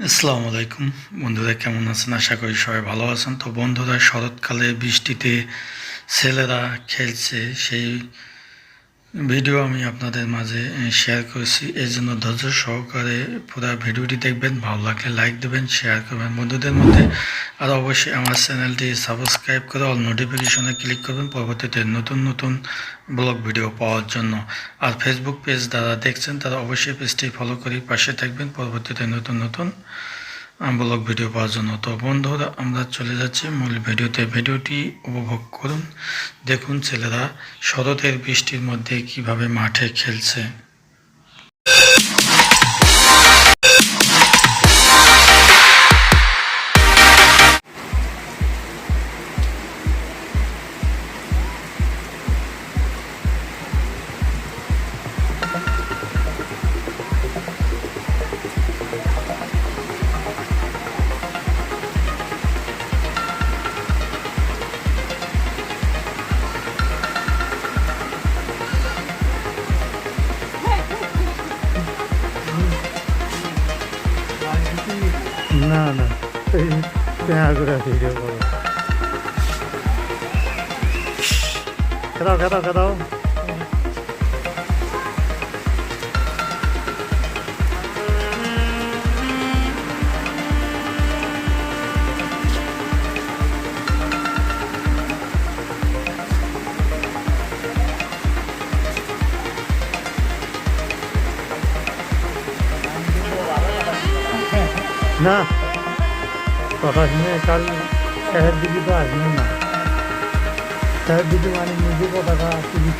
আসসালামু আলাইকুম। বন্ধুরা, কেমন আছেন? আশা করি সবাই ভালো আছেন। তো বন্ধুরা, শরৎকালে বৃষ্টিতে ছেলেরা খেলছে। সেই ভিডিও আমি আপনাদের মাঝে শেয়ার করেছি। এর জন্য ধৈর্য সহকারে পুরো ভিডিওটি দেখবেন। ভালো লাগলে লাইক দেবেন শেয়ার করবেন। বন্ধুদের মধ্যে আর অবশ্যই আমার চ্যানেলটি সাবস্ক্রাইব করে অল নোটিফিকেশনে ক্লিক করবেন, পরবর্তীতে নতুন নতুন ব্লগ ভিডিও পাওয়ার জন্য। আর ফেসবুক পেজ যারা দেখছেন, তারা অবশ্যই পেজটি ফলো করে পাশে থাকবেন, পরবর্তীতে নতুন নতুন ব্লগ ভিডিও পাওয়ার জন্য। তো বন্ধুরা, আমরা চলে যাচ্ছি মূল ভিডিওতে ভিডিওটি উপভোগ করুন, দেখুন ছেলেরা শরতের বৃষ্টির মধ্যে কীভাবে মাঠে খেলছে। ના ના ત્યાં જ રાખી દો કરાવ કરાવ કરાવ ના কথা শুনে কাল শহর দিকে তো আসবেন না শহর দিকে মানে নিজে কথাটা তুলি